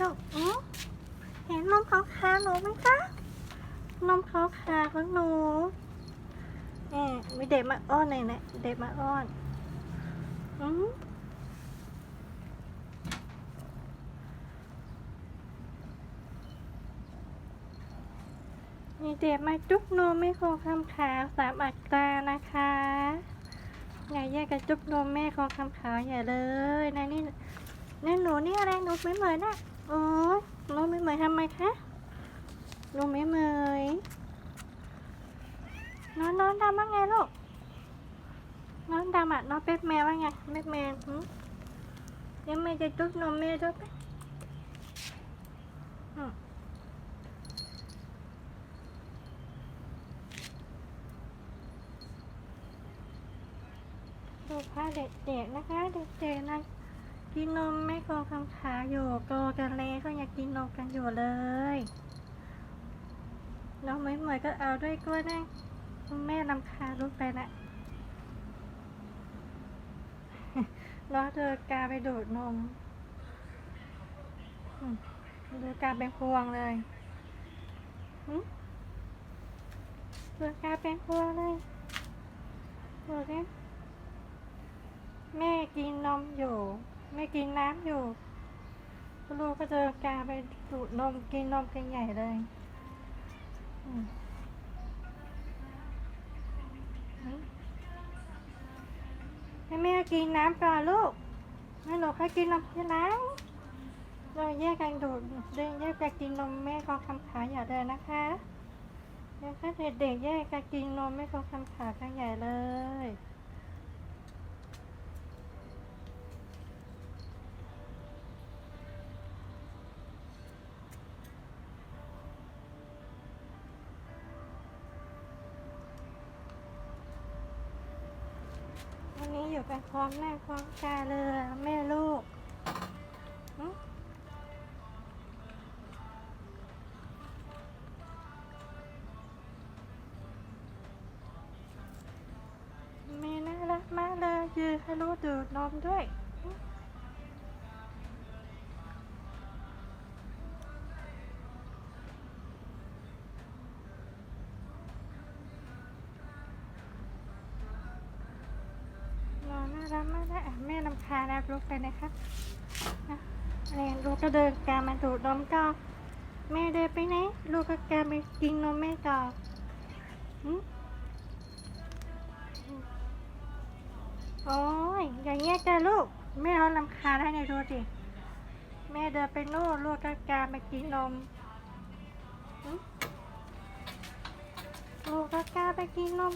กอือเห็นนมขาวขาหนูไหมคะนมขาวขาของหนูแหมมีเด็กมาอ้อนเลยนะเด็กมาอ้อนอือมีเด็กมาจุ๊บนมแม่คงคำขาวสามอัตรานะคะไงแยกกันจุ๊บนมแม่คงคำขาวอย่าเลยนะนี่นี่หนูนี่อะไรหนูไม่เหมยนะ โอ้ยหนูไม่เหมยทำไมคะหนูไม่เหมยนอนนอนดำว่าไงลูกนอนดำอะนอนเป็ดแมวว่าไงเป็ดแมวหึเดี๋ยวแม่จะจุ๊บนมแม่ด้วยปะอืมดูค่ะเด็กๆนะคะ เด็กๆนะกินนมแม่กองคำ ขาอยู่โตกันเลยก็อยากกินนมกันอยู่เลย น้องไม่เหมยก็เอาด้วยก็ได้คุณแม่ลำคาลูกไปนะรอเธอกาไปดูดนมดูกาเป็นพวงเลยดูกาเป็นพวงเลยดูดิแม่กินนมอยู่แม่กินน้ำอยู่ ลูกก็เดินกาไปดูดนมกินนมกันใหญ่เลยอืมอืมให้แม่กินน้ำก่อนลูกแม่หนูค่อยกินนมทีหลังเราแยกกันดูดเดินแยกกันกินนมแม่ของคำขาอย่าเดินนะคะเดี๋ยวถ้าเด็กๆแยกกันกินนมแม่ของคำขากันใหญ่เลย วันนี้อยู่กันพร้อมหน้าพร้อมตาเลยแม่ลูกหึแม่น่ารักมากเลยยืนให้ลูกดูดนมด้วย หึนอนน่ารักมากเลยอะแม่ลำคาแล้วลูกไปนะครับอะนี่ลูกก็เดินกามาดูดนมก่อนแม่เดินไปไหนลูกก็กาไปกินนมแม่ก่อนโอ้ยอย่างเงี้ยจ้ะลูกแม่เอาลำคาญให้ในอยดูสิแม่เดินไปโน่นลูกก็การไปกินนมลูกก็การไปกินนม